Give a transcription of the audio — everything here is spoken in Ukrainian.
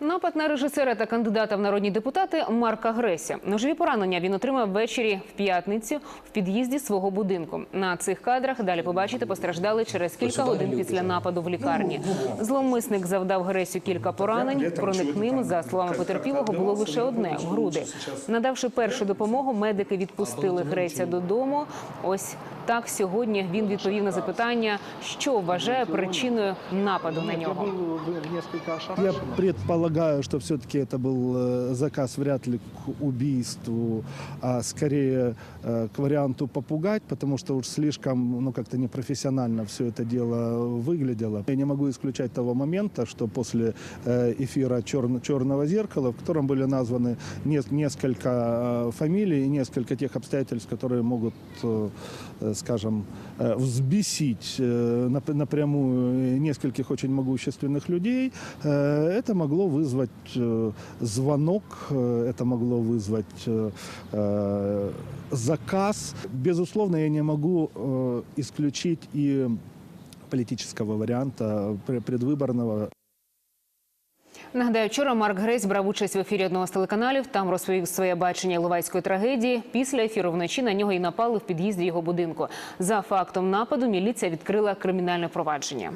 Напад на режисера та кандидата в народні депутати Марка Греся. Ножові поранення він отримав ввечері в п'ятницю в під'їзді свого будинку. На цих кадрах далі побачите постраждали через кілька годин після нападу в лікарні. Зловмисник завдав Гресю кілька поранень. Проник ним, за словами потерпілого, було лише одне в груди. Надавши першу допомогу, медики відпустили Греся додому. Ось так сьогодні він відповів на запитання, що вважає причиною нападу на нього. Я ошарашен предполагаю, что все-таки это был э, заказ вряд ли к убийству, а скорее э, к варианту попугать, потому что уж слишком, ну, как-то непрофессионально все это дело выглядело. Я не могу исключать того момента, что после э, эфира «Черн- «Черного зеркала», в котором были названы не- несколько э, фамилий и несколько тех обстоятельств, которые могут, э, э, скажем, э, взбесить э, нап- напрямую нескольких очень могущественных людей, э, это могло вызвать э, звонок, э, это могло вызвать э, э, заказ. Безусловно, я не могу э, исключить и политического варианта пре- предвыборного Нагадаю, вчора Марк Грейс брав участь в ефірі одного з телеканалів. Там розповів своє бачення Іловайської трагедії. Після ефіру вночі на нього і напали в під'їзді його будинку. За фактом нападу міліція відкрила кримінальне провадження.